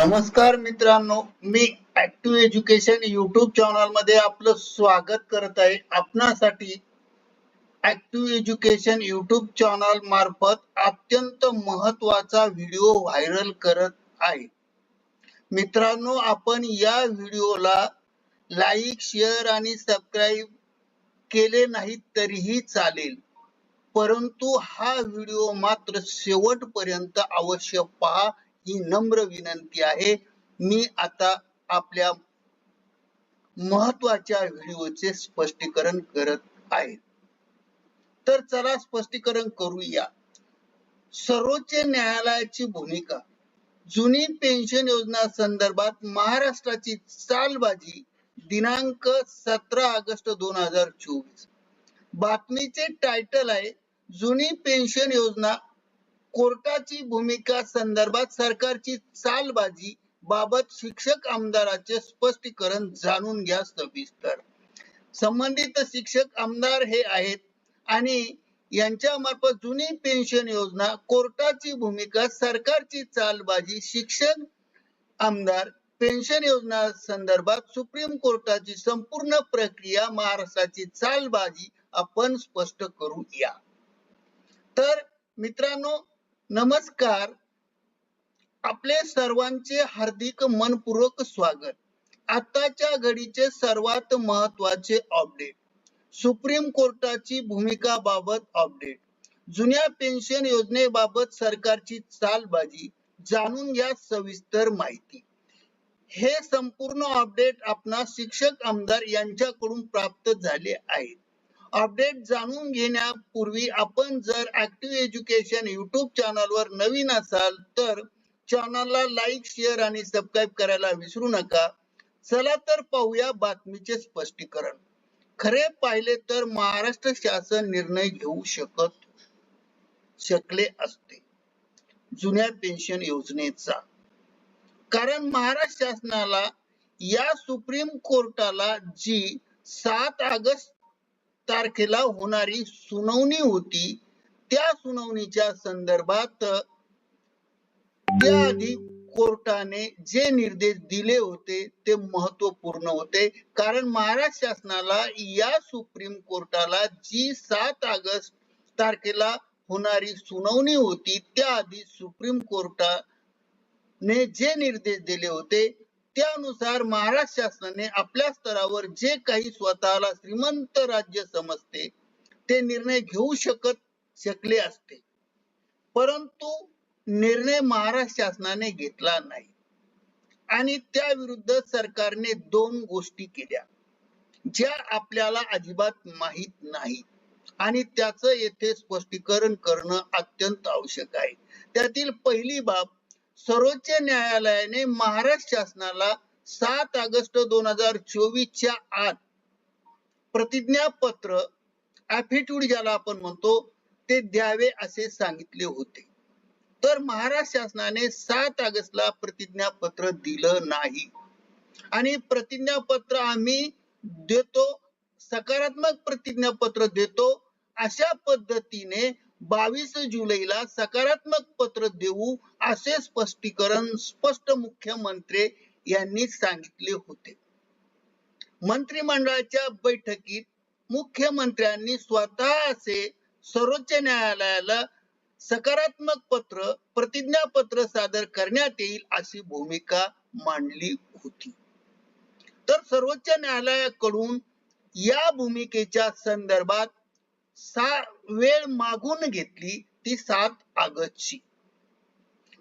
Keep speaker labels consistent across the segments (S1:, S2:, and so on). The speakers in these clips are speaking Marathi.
S1: नमस्कार मित्रांनो मी ऍक्टिव्ह एज्युकेशन युट्यूब चॅनलमध्ये आपलं स्वागत करत आहे. आपणासाठी ऍक्टिव्ह एज्युकेशन युट्यूब चॅनल मार्फत अत्यंत महत्त्वाचा व्हिडिओ व्हायरल करत आहे. मित्रांनो आपण या व्हिडिओला लाईक शेअर आणि सबस्क्राईब केले नाही तरीही चालेल. परंतु हा व्हिडिओ मात्र शेवटपर्यंत अवश्य पहा. ही नम्र विनंती आहे. मी आता आपल्या महत्त्वाच्या व्हिडिओचे स्पष्टीकरण करत आहे. तर चला स्पष्टीकरण करूया. सर्वोच्च न्यायालयाची भूमिका. जुनी पेन्शन योजना संदर्भात महाराष्ट्राची चालबाजी दिनांक सतरा ऑगस्ट दोन हजार चोवीस. बातमीचे टायटल आहे जुनी पेन्शन योजना कोर्टाची भूमिका संदर्भात सरकारची चालबाजी बाबत शिक्षक आमदाराचे स्पष्टीकरण जाणून घ्या सविस्तर. संबंधित शिक्षक आमदार हे आहेत आणि यांच्या मार्फत जुनी पेन्शन योजना कोर्टाची भूमिका सरकारची चालबाजी शिक्षक आमदार पेन्शन योजना संदर्भात सुप्रीम कोर्टाची संपूर्ण प्रक्रिया महाराष्ट्राची चालबाजी आपण स्पष्ट करू या. तर मित्रांनो नमस्कार. आपले सर्वांचे हार्दिक मनपूर्वक स्वागत. आताच्या घडीचे सर्वात महत्त्वाचे अपडेट. सुप्रीम कोर्टाची भूमिका बाबत अपडेट. जुन्या पेन्शन योजनेबाबत सरकारची चालबाजी जाणून घ्या सविस्तर माहिती. हे संपूर्ण अपडेट आपणा शिक्षक आमदार यांच्याकडून प्राप्त झाले आहेत. अपडेट जाणून घेण्यापूर्वी आपण जर ऍक्टिव्ह एज्युकेशन युट्यूब चॅनलवर नवीन असाल तर चॅनलला लाईक शेअर आणि सबस्क्राईब करायला विसरू नका. चला तर पाहूया बातमीचे स्पष्टीकरण. खरे पाहिले तर महाराष्ट्र शासन निर्णय घेऊ शकत शकले असते. जुन्या पेन्शन योजनेचा. कारण महाराष्ट्र शासनाला या सुप्रीम कोर्टाला जी सात ऑगस्ट तारखेला होणारी सुनावणी होती. त्या सुनावणीच्या संदर्भात त्याआधी कोर्टाने जे निर्देश दिले होते ते महत्त्वपूर्ण होते. कारण महाराष्ट्र शासनाला या सुप्रीम कोर्टाला जी सात ऑगस्ट तारखेला होणारी सुनावणी होती त्याआधी सुप्रीम कोर्टाने जे निर्देश दिले होते त्यानुसार महाराष्ट्र शासनाने आपल्या स्तरावर जे काही स्वतःला श्रीमंत राज्य समजते ते निर्णय घेऊ शकत शकले असते. परंतु निर्णय महाराष्ट्र शासनाने घेतला नाही. आणि त्या विरुद्ध सरकारने दोन गोष्टी केल्या. ज्या आपल्याला अजिबात माहीत नाही. आणि त्याचं येथे स्पष्टीकरण करणं अत्यंत आवश्यक आहे. त्यातील पहिली बाब सर्वोच्च न्यायालयाने महाराष्ट्र शासनाला सात ऑगस्ट दोन हजार चोवीसच्या आत प्रतिज्ञापत्र ऍफिट्यूड ज्याला आपण म्हणतो ते द्यावे असे सांगितले होते. तर महाराष्ट्र शासनाने सात ऑगस्टला प्रतिज्ञापत्र दिलं नाही. आणि प्रतिज्ञापत्र आम्ही देतो सकारात्मक प्रतिज्ञापत्र देतो अशा पद्धतीने बावीस जुलैला सकारात्मक पत्र देऊ असे स्पष्टीकरण स्पष्ट मुख्यमंत्री यांनी सांगितले होते. मंत्रिमंडळाच्या बैठकीत मुख्यमंत्र्यांनी स्वतः असे सर्वोच्च न्यायालयाला सकारात्मक पत्र प्रतिज्ञापत्र सादर करण्यात येईल अशी भूमिका मांडली होती. तर सर्वोच्च न्यायालयाकडून या भूमिकेच्या संदर्भात सा वेळ मागून घेतली ती सात ऑगस्टची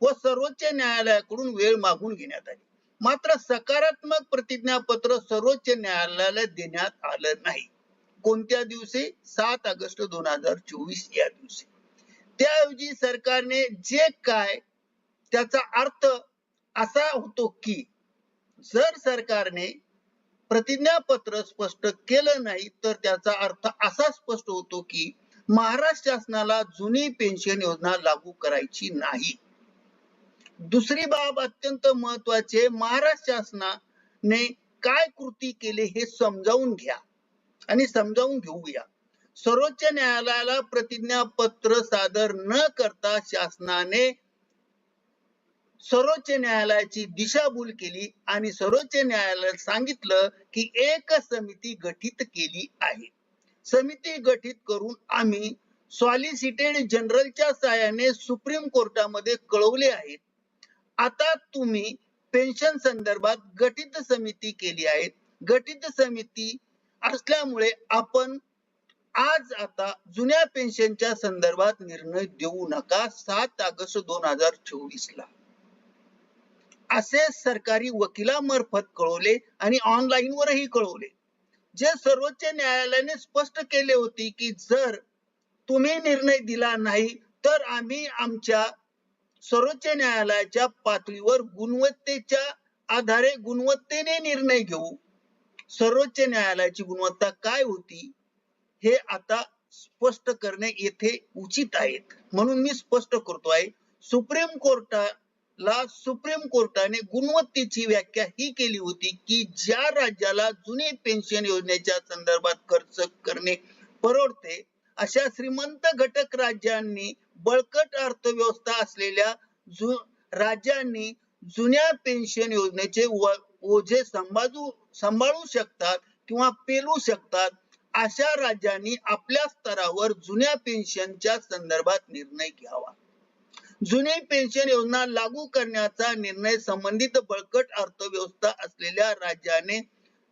S1: व सर्वोच्च न्यायालयाकडून वेळ मागून घेण्यात आली. मात्र सकारात्मक प्रतिज्ञापत्र सर्वोच्च न्यायालयाला देण्यात आलं नाही. कोणत्या दिवशी? सात ऑगस्ट दोन हजार चोवीस या दिवशी. त्याऐवजी सरकारने जे काय त्याचा अर्थ असा होतो की जर सरकारने प्रतिज्ञापत्र स्पष्ट केलं नाही तर त्याचा अर्थ असा स्पष्ट होतो की महाराष्ट्र शासनाला जुनी पेन्शन योजना लागू करायची नाही. दुसरी बाब अत्यंत महत्वाची महाराष्ट्र शासनाने काय कृती केली हे समजावून घ्या आणि समजावून घेऊया. सर्वोच्च न्यायालयाला प्रतिज्ञापत्र सादर न करता शासनाने सर्वोच्च न्यायालयाची दिशाभूल केली आणि सर्वोच्च न्यायालयात सांगितलं की एक समिती गठीत केली आहे. समिती गठीत करून आम्ही सॉलिसिटेड जनरलच्या सहाय्याने सुप्रीम कोर्टामध्ये कळवले आहे आता तुम्ही पेन्शन संदर्भात गठित समिती केली आहे. गठित समिती असल्यामुळे आपण आज आता जुन्या पेन्शनच्या संदर्भात निर्णय देऊ नका. सात ऑगस्ट दोन हजार चोवीस ला. असे सरकारी वकिलामार्फत कळवले आणि ऑनलाईन वरही कळवले. जे सर्वोच्च न्यायालयाने स्पष्ट केले होते की जर तुम्ही निर्णय दिला नाही तर आम्ही आमच्या सर्वोच्च न्यायालयाच्या पातळीवर गुणवत्तेच्या आधारे गुणवत्तेने निर्णय घेऊ. सर्वोच्च न्यायालयाची गुणवत्ता काय होती हे आता स्पष्ट करणे येथे उचित आहे. म्हणून मी स्पष्ट करतो आहे सुप्रीम कोर्टा ला सुप्रीम कोर्टाने गुणवत्तेची व्याख्या ही केली होती की ज्या राज्याला जुनी पेन्शन योजनेच्या संदर्भात खर्च करणे परवडते अशा श्रीमंत घटक राज्यांनी बळकट अर्थव्यवस्था असलेल्या जु राज्यांनी जुन्या पेन्शन योजनेचे ओझे सांभाळू सांभाळू शकतात किंवा पेलू शकतात अशा राज्यांनी आपल्या स्तरावर जुन्या पेन्शनच्या संदर्भात निर्णय घ्यावा. जुनी पेन्शन योजना लागू करण्याचा निर्णय संबंधित बळकट अर्थव्यवस्था असलेल्या राज्याने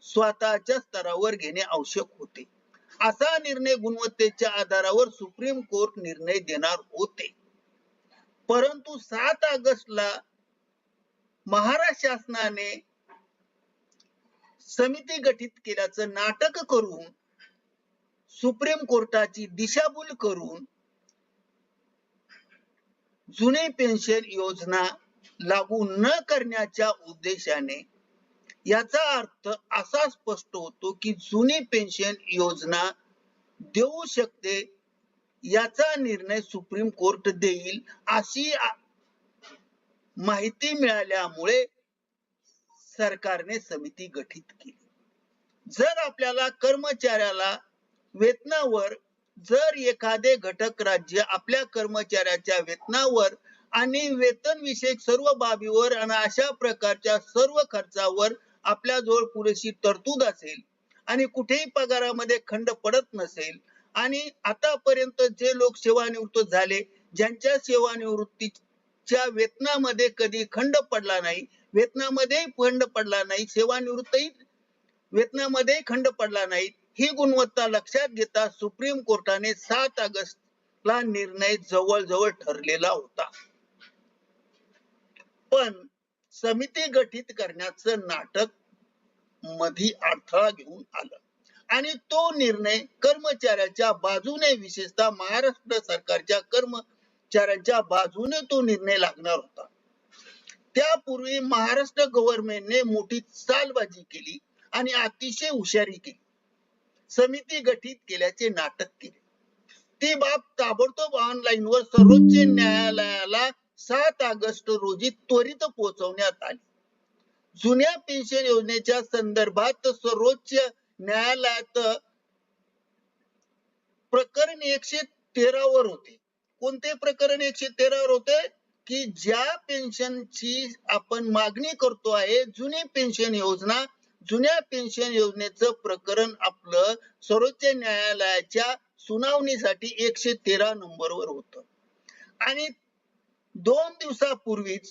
S1: स्वतःच्या स्तरावर घेणे आवश्यक होते. असा निर्णय गुणवत्तेच्या आधारावर सुप्रीम कोर्ट निर्णय देणार होते. परंतु सात ऑगस्टला महाराष्ट्र शासनाने समिती गठीत केल्याचं नाटक करून सुप्रीम कोर्टाची दिशाभूल करून जुने पेन्शन योजना लागू न करण्याच्या उद्देशाने याचा अर्थ असा स्पष्ट होतो की जुनी पेन्शन योजना देऊ शकते याचा निर्णय सुप्रीम कोर्ट देईल अशी माहिती मिळाल्यामुळे सरकारने समिती गठीत केली. जर आपल्याला कर्मचाऱ्याला वेतनावर जर एखादे घटक राज्य आपल्या कर्मचाऱ्याच्या वेतनावर आणि वेतन विषयक सर्व बाबीवर आणि अशा प्रकारच्या सर्व खर्चावर आपल्याजवळ पुरेशी तरतूद असेल आणि कुठेही पगारामध्ये खंड पडत नसेल आणि आतापर्यंत जे लोक सेवानिवृत्त झाले ज्यांच्या सेवानिवृत्तीच्या वेतनामध्ये कधी खंड पडला नाही वेतनामध्येही खंड पडला नाही सेवानिवृत्तही वेतनामध्ये खंड पडला नाही ही गुणवत्ता लक्षात घेता सुप्रीम कोर्टाने सात ऑगस्ट ला निर्णय जवळजवळ ठरलेला होता. पण समिती गठीत करण्याचं नाटक मधी अडथळा घेऊन आलं. आणि तो निर्णय कर्मचाऱ्याच्या बाजूने विशेषतः महाराष्ट्र सरकारच्या कर्मचाऱ्यांच्या बाजूने तो निर्णय लागणार होता. त्यापूर्वी महाराष्ट्र गव्हर्नमेंटने मोठी चालबाजी केली आणि अतिशय हुशारी केली. समिती गठीत केल्याचे नाटक केले. ती बाब ताबडतोब ऑनलाईन वर सर्वोच्च न्यायालयाला सात ऑगस्ट रोजी त्वरित पोहोचवण्यात आली. जुन्या पेन्शन योजनेच्या संदर्भात सर्वोच्च न्यायालयात प्रकरण एकशे तेरा वर होते. कोणते प्रकरण एकशे तेरा वर होते? की ज्या पेन्शनची आपण मागणी करतो आहे जुनी पेन्शन योजना जुन्या पेन्शन योजनेचं प्रकरण आपलं सर्वोच्च न्यायालयाच्या सुनावणीसाठी एकशे तेरा नंबरवर होत. आणि दोन दिवसापूर्वीच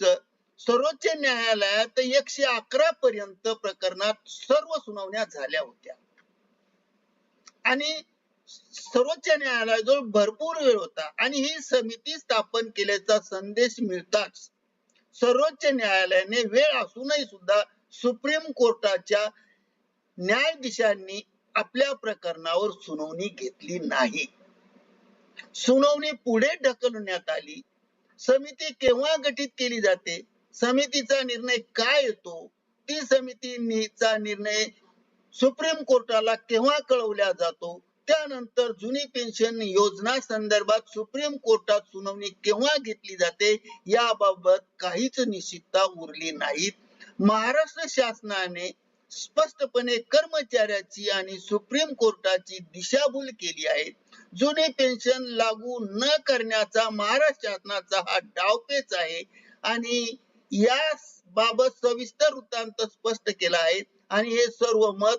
S1: सर्वोच्च न्यायालयात एकशे अकरा पर्यंत प्रकरणात सर्व सुनावण्या झाल्या होत्या. आणि सर्वोच्च न्यायालयाजवळ भरपूर वेळ होता आणि ही समिती स्थापन केल्याचा संदेश मिळताच सर्वोच्च न्यायालयाने वेळ असूनही सुद्धा सुप्रीम कोर्टाच्या न्यायाधीशांनी आपल्या प्रकरणावर सुनावणी घेतली नाही. सुनावणी पुढे ढकलण्यात आली. समिती केव्हा गठीत केली जाते? समितीचा निर्णय काय येतो? ती समितीचा निर्णय सुप्रीम कोर्टाला केव्हा कळवल्या जातो? त्यानंतर जुनी पेन्शन योजना संदर्भात सुप्रीम कोर्टात सुनावणी केव्हा घेतली जाते? याबाबत काहीच निश्चितता उरली नाही महाराष्ट्र शासनाने स्पष्टपणे कर्मचाऱ्याची आणि सुप्रीम कोर्टाची दिशाभूल केली आहे. जुने पेन्शन लागू न करण्याचा महाराष्ट्र शासनाचा हा डावपेच आहे आणि या बाबत सविस्तर वृत्तांत स्पष्ट केला आहे. आणि हे सर्व मत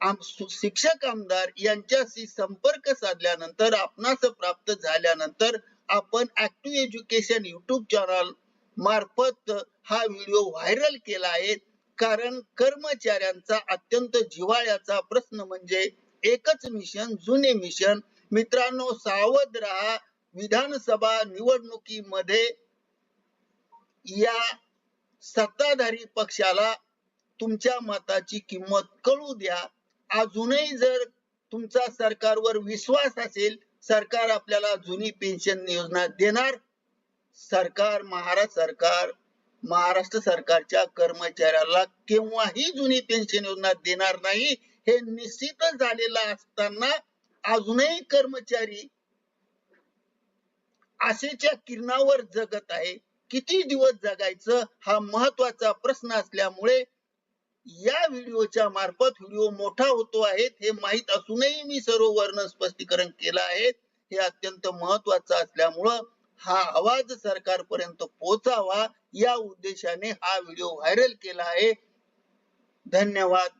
S1: आम- शिक्षक आमदार यांच्याशी संपर्क साधल्यानंतर आपणास प्राप्त झाल्यानंतर आपण ऍक्टिव्ह एज्युकेशन युट्यूब चॅनल मार्फत हा व्हिडिओ व्हायरल केला आहे. कारण कर्मचाऱ्यांचा अत्यंत जिव्हाळ्याचा प्रश्न म्हणजे एकच मिशन जुने मिशन मित्रांनो सावध राहा. विधानसभा निवडणुकीमध्ये या सत्ताधारी पक्षाला तुमच्या मताची किंमत कळू द्या. अजूनही जर तुमचा सरकारवर विश्वास असेल सरकार आपल्याला जुनी पेन्शन योजना देणार. सरकार महाराष्ट्र सरकार महाराष्ट्र सरकारच्या कर्मचाऱ्याला केव्हाही जुनी पेन्शन योजना देणार नाही हे निश्चित झालेलं असताना अजूनही कर्मचारी आशेच्या किरणावर जगत आहे. किती दिवस जगायचं हा महत्त्वाचा प्रश्न असल्यामुळे या व्हिडिओच्या मार्फत व्हिडिओ मोठा होतो आहे हे माहीत असूनही मी सर्व वर्ण स्पष्टीकरण केलं आहे. हे अत्यंत महत्वाचं असल्यामुळं हा आवाज सरकारपर्यंत पोहोचावा या उद्देशाने हा व्हिडिओ व्हायरल केला आहे. धन्यवाद.